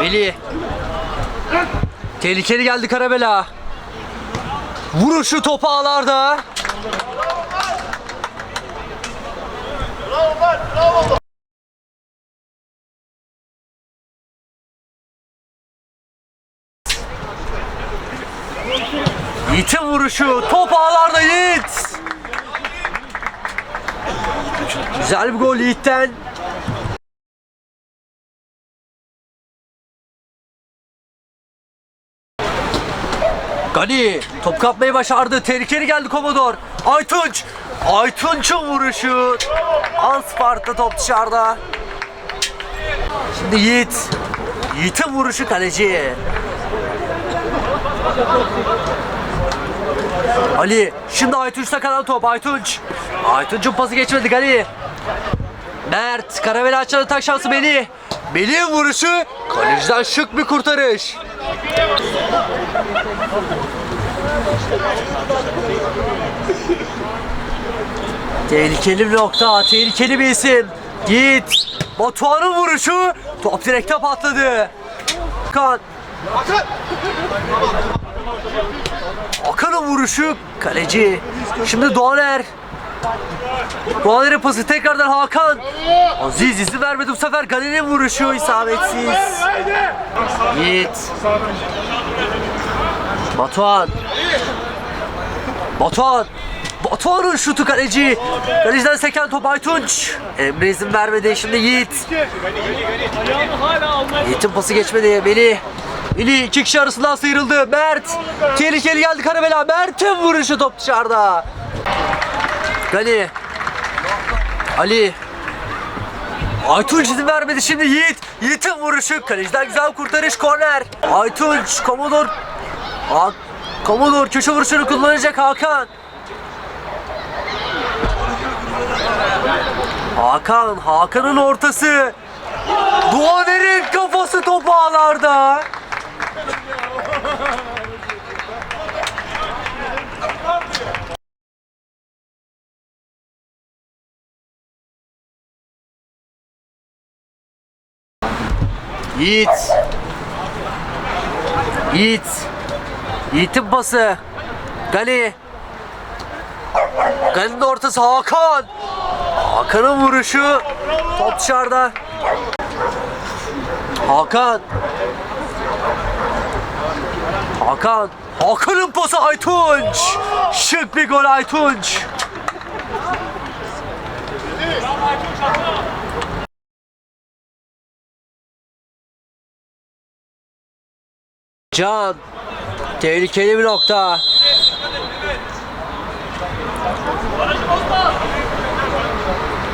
Melih. Tehlikeli geldi Karabela. Vuruşu topu ağlarda. Yiğit'in vuruşu top ağlarda Yiğit. Güzel bir gol Yiğit'ten. Gani top kapmayı başardı. Tehlikeli geldi Komodor. Aytunç. Aytunç'un vuruşu. Anspart'ta top dışarıda. Şimdi Yiğit. Yiğit'in vuruşu kaleci. Ali. Şimdi Aytunç'ta kalan top. Aytunç. Aytunç'un pası geçmedi Gani. Mert. Karaveli açan atak şansı Melih. Melih'in vuruşu. Kaleciden şık bir kurtarış. Tehlikeli bir nokta, tehlikeli bir isim. Git. Batuhan'ın vuruşu. Top direkte patladı. Kan. Akan'ın vuruşu. Kaleci. Şimdi Doğaner. Doğaner'in pası tekrardan Hakan. Aziz izin vermedi bu sefer. Galer'in vuruşu isabetsiz. Yiğit. Batuhan. Batuhan. Batuhan'ın şutu kaleci. Kaleciden seken top Aytunç. Emre izin vermedi. Şimdi Yiğit. Yiğit'in pası geçmedi. Melih. Melih iki kişi arasından sıyrıldı. Mert. Tehlikeli geldi Karabela. Mert'in vuruşu top dışarıda. Gani. Ali. Aytunç izin vermedi şimdi Yiğit. Yiğit'in vuruşu. Kaleciden güzel kurtarış korner. Aytunç. Komodor. Ha Komodor köşe vuruşunu kullanacak Hakan. Hakan. Hakan'ın ortası. Doğaner'in kafası top ağlarda. Yiğit. Yiğit. Yiğit'in pası. Gali. Gali'nin ortası Hakan. Hakan'ın vuruşu. Top dışarıda. Hakan. Hakan. Hakan'ın pası Aytunç. Şık bir gol Aytunç. Can. Tehlikeli bir nokta.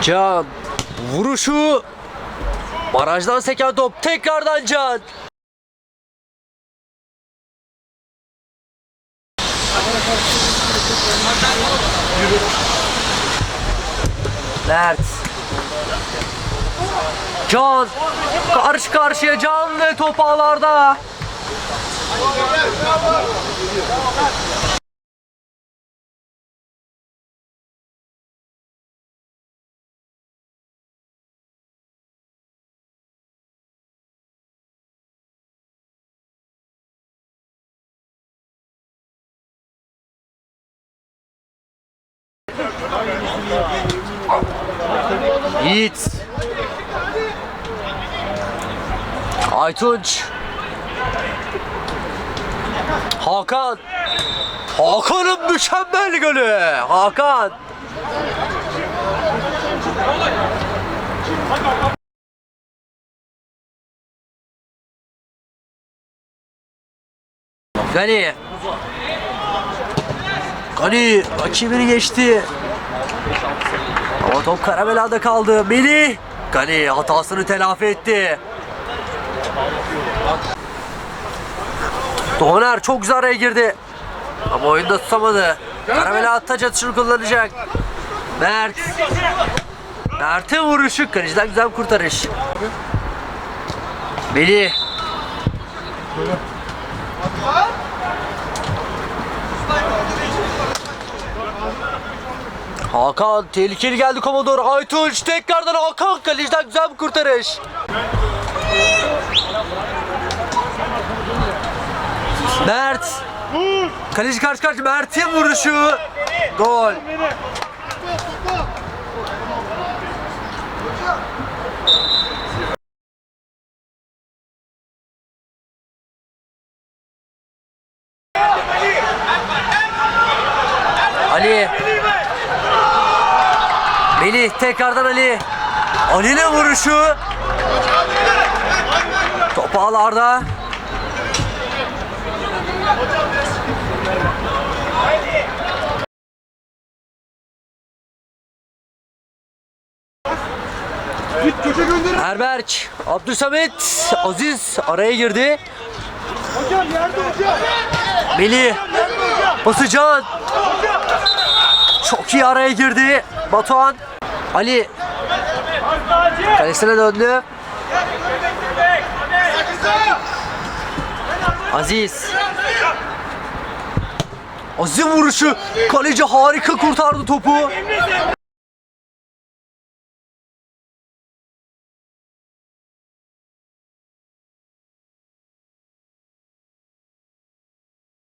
Can. Vuruşu. Barajdan seken top tekrardan Can. Mert. Can. Karşı karşıya Can ve top. Yiğit. Aytunç. Hakan. Hakan'ın mükemmel golü. Hakan. Gani. Gani rakibini geçti. Ama top Karabela'da kaldı. Melih. Gani hatasını telafi etti. Doğaner çok güzel araya girdi. Ama oyunda tutamadı. Karabela hatta çatışını kullanacak. Mert. Mert'in vuruşu. Kaleciden güzel bir kurtarış. Melih. Hakan tehlikeli geldi Komodor. Aytunç tekrardan Hakan kaleciden güzel bir kurtarış. Mert. Kaleci karşı karşı Mert'in vuruşu. Gol. Ali. Melih tekrardan Ali. Ali'nin vuruşu. Top ağlarda. Git köşe gönder. Erberk, Abdülsamet, Aziz araya girdi. Hocam yerde hocam. Melih, Basıcan. Çok iyi araya girdi. Batuhan, Ali kalesine döndü. Aziz. Aziz vuruşu. Kaleci harika kurtardı topu.